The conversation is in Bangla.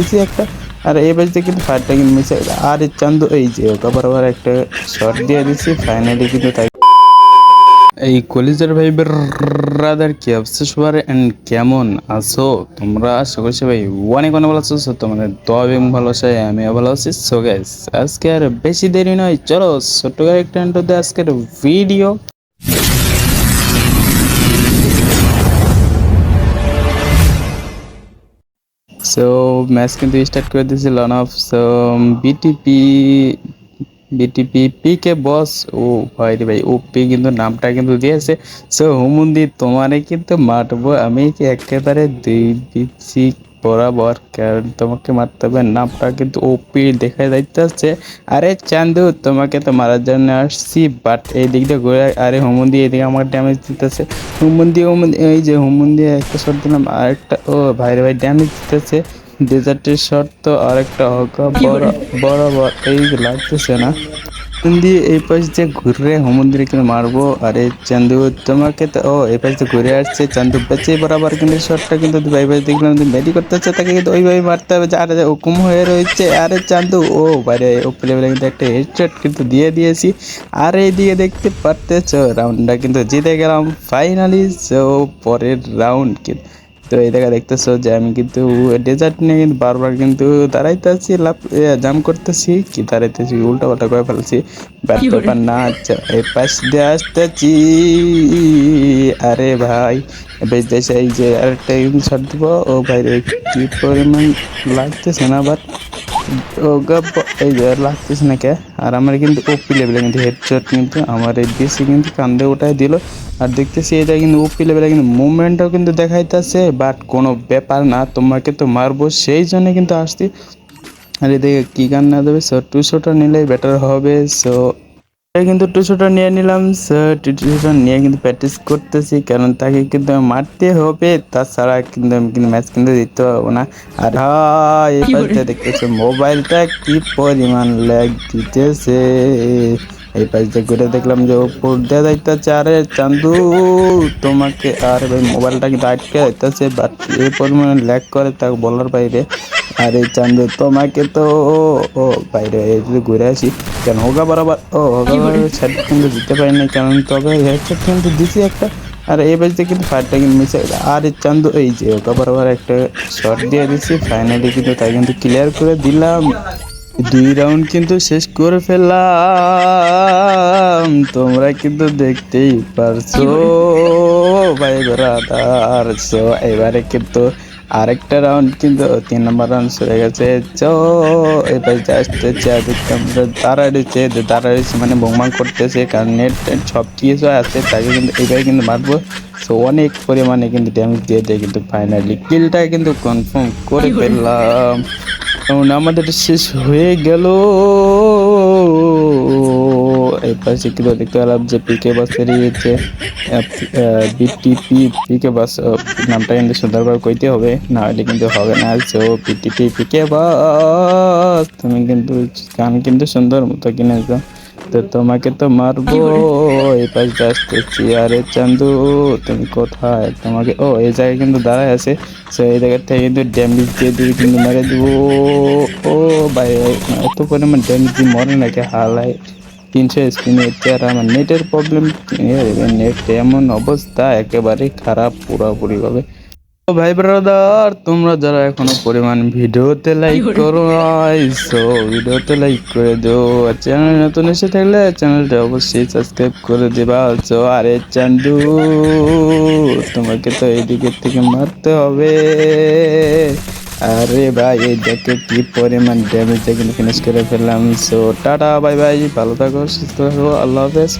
দিছি একটা। আর এই বাজতে কিন্তু ফায়ারটা কিন্তু মিশে আর এই চান্দু, এই যে ওকে বরাবর একটা শর্ট দিয়ে দিছি ফাইনালি কিন্তু তাই। এই কলেজের ভাই ব্রাদার কি অবস্থা সবার? এন্ড কেমন আছো? তোমরা আশা করছি ভাই অনেক অনেক ভালো আছো, so তোমাদের দোয়া এবং ভালোবাসায় আমিও ভালো আছি। সো গাইস আজকে আর বেশি দেরি নয়, চলো ছোট্ট করে একটা আজকের ভিডিও সো ম্যাচ কিন্তু স্টার্ট করে দিয়েছে লন of so BTP BTP P K boss ও ভাই ভাই ও পি কিন্তু নামটা কিন্তু দিয়েছে। সো হুমুন্দি তোমারে কিন্তু মারবো, আমি কি একেবারে দুই দিচ্ছি বরাবর তোমাকে মারতে হবে নামটা কিন্তু ওপি দেখা যাইতেছে। আরে চান্দু, তোমাকে তো মারার জন্য আসছি বাট এই দিকটা ঘুরে, আরে হুমুন্দি এদিকে আমার ড্যামেজ দিতেছে। হুমুন্দি হুমুন্দি এই যে হুমুন্দি একটা শট দিলাম, আরেকটা, ও ভাইরে ভাই ড্যামেজ দিতেছে। ডেজার্টের শট তো আরেকটা বড় এই লাগতেছে না। দিয়ে এই পাশ দিয়ে ঘুরে হুমন্দিরে কিন্তু মারবো, আরে চান্দু, তোমাকে তো, ও, এই পাশ দিয়ে ঘুরে আসছে, চান্দু বেঁচে বরাবর কিন্তু শটটা কিন্তু ভাই ভাই দেখলাম মেডি করতেছে, তাকে কিন্তু ওইভাবে মারতে হবে আরে হুকুম হয়ে রয়েছে, আরে চান্দু, ও বাইরে, ও প্লে কিন্তু একটা হেডশট কিন্তু দিয়ে দিয়েছি, আর এই এইদিকে দেখতে পারতেছ রাউন্ডটা কিন্তু জিতে গেলাম ফাইনালি সো পরের রাউন্ড কিন্তু তো এই দেখা দেখতেছো যে আমি কিন্তু ডেজার্ট নিয়ে কিন্তু বারবার কিন্তু দাঁড়াইতেছি লাভ জাম করতেছি কি দাঁড়াইতেছি উল্টা পাল্টা করে ফেলছি। ব্যাট পেপার না আচ্ছা এই পাশ দিয়ে আসতেছি। আরে ভাই বেশ দেশে এই যে আরেকটা শট দেবো। ও ভাই রে কি পরিমাণ লাগতেছে না বাট এই যে লাগতেছে না কে? আর আমার কিন্তু ওপি লেভেলে কিন্তু হেডশট কিন্তু, আমার এই দিয়েছে কিন্তু কান্দে ওটাই দিল। আর দেখতেছি এটা কিন্তু ওপি লেভেলে কিন্তু মুভমেন্টটাও কিন্তু দেখাইতেছে বাট কোনো ব্যাপার না, তোমাকে তো মারবো, সেই জন্য কিন্তু আসছি। আর এদিকে কী গান না দেবে সো টু শোটা নিলেই বেটার হবে সো কিন্তু টু শোটা নিয়ে নিলাম। টু শোটা নিয়ে কিন্তু প্র্যাকটিস করতেছি কারণ তাকে কিন্তু মারতে হবে। তাছাড়া কিন্তু আমি কিন্তু ম্যাচ কিন্তু দিতে পারব না। আর হ্যাঁ এই পাশটা দেখতেছো মোবাইলটা কি পরিমাণ ল্যাগ দিতেছে। এই পাশ দিয়ে ঘুরে দেখলাম যে ওপর দিয়ে যাইতেছে আরে চান্দু তোমাকে আর ভাই মোবাইলটা কিন্তু আটকে যাইতেছে বাট এই পরিমাণে ল্যাগ করে তা বলার বাইরে। আর চান্দ তোমাকে তো ও ও বাইরে ঘুরে আসি। কেন হোগা বরাবর ও হোগা বরাবর সেট কিন্তু দিতে পারি না কারণ তবে হেডসেট কিন্তু দিছি একটা। আর এই বাজতে কিন্তু ফায়ারটা কিন্তু মিশে আর চান্দু এই যে ওকা বরাবর একটা শট দিয়ে দিছি ফাইনালি কিন্তু তাই কিন্তু ক্লিয়ার করে দিলাম। দুই রাউন্ড কিন্তু শেষ করে ফেললাম তোমরা কিন্তু দেখতেই পারছ। ভাই ব্রাদার সো এবারে কিন্তু আরেকটা রাউন্ড কিন্তু তিন নম্বর রাউন্ড সরে গেছে। চো এবার জাস্ট দাঁড়াইছে দাঁড়াইছে মানে বোমা করতেছে কারণ নেট সব কিছু আছে তাকে কিন্তু এবারে কিন্তু মারবো। সো অনেক পরিমাণে কিন্তু ড্যামেজ দিয়ে দেয় কিন্তু ফাইনালি কিলটা কিন্তু কনফার্ম করে ফেললাম। আমাদের শেষ হয়ে গেল। পাশে কিন্তু দেখতে পেলাম যে পিকে বাস বেরিয়েছে বিটিপি পিকে বাস নামটা কিন্তু সুন্দরভাবে কইতে হবে, না হলে কিন্তু হবে না। সো পিটিপি পিকে বাস তুমি কিন্তু গান কিন্তু সুন্দর মতো কিনেছো। তো তোমাকে তো মারবো, এই পাশে আসতেছি আরে চান্দু, তুমি কোথায়? তোমাকে, ও, এই জায়গায় কিন্তু দাঁড়ায় আছে। সো, এই জায়গা থেকে কিন্তু ড্যামেজ দিয়ে দিয়ে কিন্তু মেরে দেবো। ও, ভাই, এত পরিমাণ ড্যামেজ দিয়ে মরে নাকি? হালায়। তিনশো স্পিনে আর আমার নেটের প্রবলেম নেট এমন অবস্থা একেবারে খারাপ পুরোপুরিভাবে। তো ভাই ব্রাদার তোমরা যারা এখনও পরিমাণ ভিডিওতে লাইক করো সো ভিডিওতে লাইক করে দিও। আর চ্যানেল নতুন এসে থাকলে চ্যানেলটা অবশ্যই সাবস্ক্রাইব করে দেবা। সো আরে চান্ডু তোমাকে তো এই দিকের থেকে মারতে হবে। আরে ভাই, এই দেখে কি পরিমাণ ড্যামেজ দেখে ফিনিশ করে ফেললাম। সো টাটা বাই বাই ভালো থাকো, সুস্থ থাকো, আল্লাহ হাফেজ।